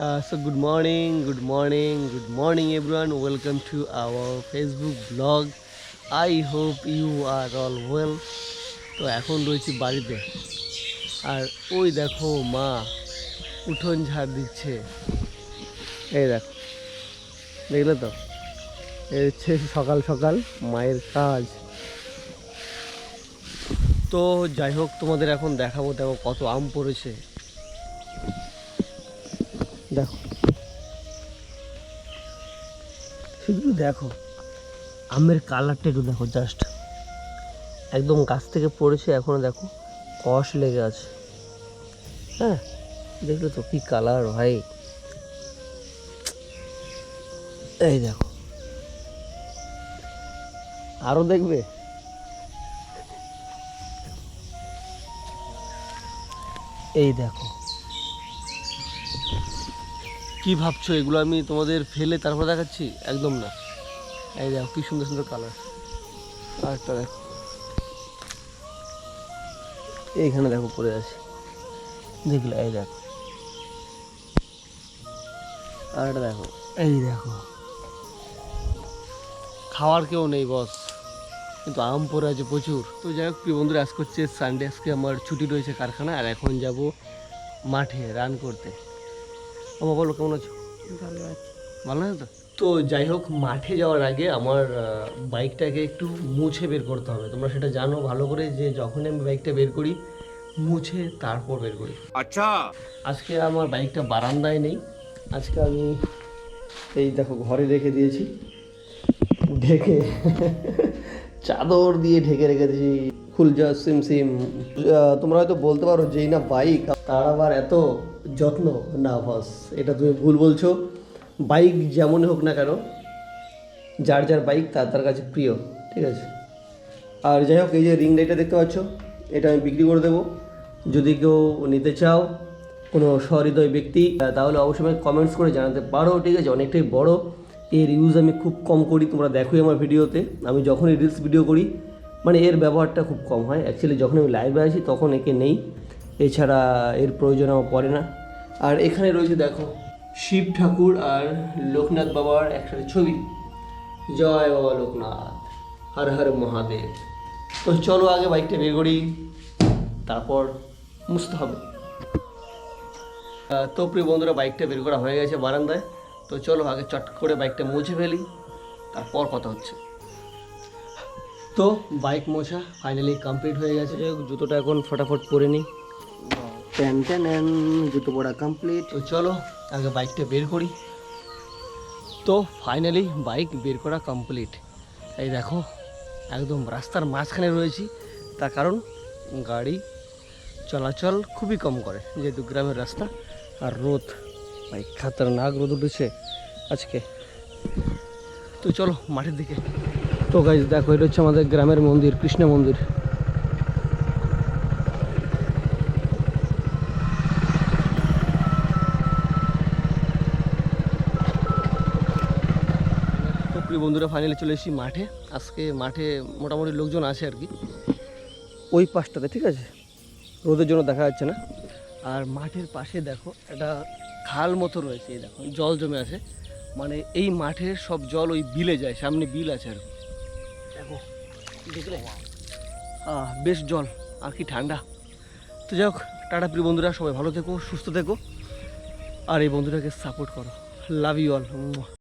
Uh, so good morning, good morning, good morning everyone. Welcome to our Facebook blog. I hope you are all well. তো এখন রয়েছি বাড়িতে আর ওই দেখো মা উঠোন ঝাড় দিচ্ছে এই দেখো দেখলে তো এই হচ্ছে সকাল সকাল মায়ের কাজ তো যাই হোক তোমাদের এখন দেখাবো দেখো কত আম পড়েছে দেখো। শুধু দেখো, আমের কালারটা একটু দেখো জাস্ট একদম গাছ থেকে পড়েছে, এখনও দেখো, কষ লেগে আছে। হ্যাঁ দেখলে তো কি কালার ভাই এই দেখো। আরও দেখবে? এই দেখো। কি ভাবছ? এগুলো আমি তোমাদের ফেলে তারপর দেখাচ্ছি? একদম না। এই দেখো, কি সুন্দর সুন্দর কালার আরেকটা দেখো। এইখানে দেখো, পড়ে আছে। দেখলে, এই দেখো। আর একটা দেখো। এই দেখো। খাওয়ার কেউ নেই বস কিন্তু আম পড়ে আছে প্রচুর। তো যাই হোক, প্রিয় বন্ধুরা আজকে হচ্ছে সানডে আজকে আমার ছুটি রয়েছে কারখানা আর এখন যাব মাঠে রান করতে। আমার বলো কেমন আছো? ভালো আছি। ভালো আছো তো? তো যাই হোক মাঠে যাওয়ার আগে আমার বাইকটাকে একটু মুছে বের করতে হবে। তোমরা সেটা জানো ভালো করে যে যখন আমি বাইকটা বের করি মুছে তারপর বের করি। আচ্ছা। আজকে আমার বাইকটা বারান্দায় নেই। আজকে আমি এই দেখো ঘরে রেখে দিয়েছি। ঢেকে চাদর দিয়ে ঢেকে রেখেছি। দিয়েছি ফুলজা সিম সিম। তোমরা হয়তো বলতে পারো যেই না বাইক, তার আবার এত যত্ন না বস, এটা তুমি ভুল বলছো। বাইক যেমনই হোক না কেন, যার যার বাইক, তার তার কাছে প্রিয়, ঠিক আছে? আর যাই হোক, এই যে রিং লাইটটা দেখতে পাচ্ছ, এটা আমি বিক্রি করে দেবো। যদি কেউ নিতে চাও কোনো সহৃদয় ব্যক্তি তাহলে অবশ্যই কমেন্টস করে জানাতে পারো, ঠিক আছে? অনেকটাই বড়। এর ইউজ আমি খুব কম করি, তোমরা দেখোই আমার ভিডিওতে আমি যখনই রিলস ভিডিও করি মানে এর ব্যবহারটা খুব কম হয়। অ্যাকচুয়ালি যখন আমি লাইভে আসি, তখন একে নেই। এছাড়া এর প্রয়োজন আমার পড়ে না। আর এখানে রয়েছে, দেখো, শিব ঠাকুর আর লোকনাথ বাবার একসাথে ছবি। জয় বাবা লোকনাথ, হর হর মহাদেব। তো চলো আগে বাইকটা বের করি, তারপর মুছতে হবে। তো প্রিয় বন্ধুরা বাইকটা বের করা হয়ে গেছে বারান্দায়। তো চলো আগে চট করে বাইকটা মুছে ফেলি তারপর কথা হচ্ছে। তো বাইক মোছা ফাইনালি কমপ্লিট হয়ে গেছে। জুতোটা এখন ফটাফট পরে নিই। ট্যান ট্যান ট্যান, জুতো পরা কমপ্লিট তো চলো আগে বাইকটা বের করি। তো ফাইনালি বাইক বের করা কমপ্লিট এই দেখো একদম রাস্তার মাঝখানে রয়েছি তার কারণ গাড়ি চলাচল খুবই কম করে যেহেতু গ্রামের রাস্তা আর রোদ। ভাই খাতারনাক রোদ উঠেছে। আজকে তো চলো মাঠের দিকে। তো গাইজ দেখো, এটা হচ্ছে আমাদের গ্রামের মন্দির, কৃষ্ণ মন্দির। বন্ধুরা ফাইনালি চলে এসেছি মাঠে। আজকে মাঠে মোটামুটি লোকজন আছে আর কি। ওই পাশটাতে, ঠিক আছে? রোদের জন্য দেখা যাচ্ছে না। আর মাঠের পাশে দেখো, একটা খাল মতো রয়েছে এই দেখো জল জমে আছে। মানে এই মাঠের সব জল ওই বিলে যায় সামনে বিল আছে আর দেখো দেখলে? আহ, বেশ জল আর কি ঠান্ডা। তো যাই হোক টাটা প্রিয় বন্ধুরা সবাই ভালো থেকো সুস্থ থেকো। আর এই বন্ধুটাকে সাপোর্ট করো। Love you all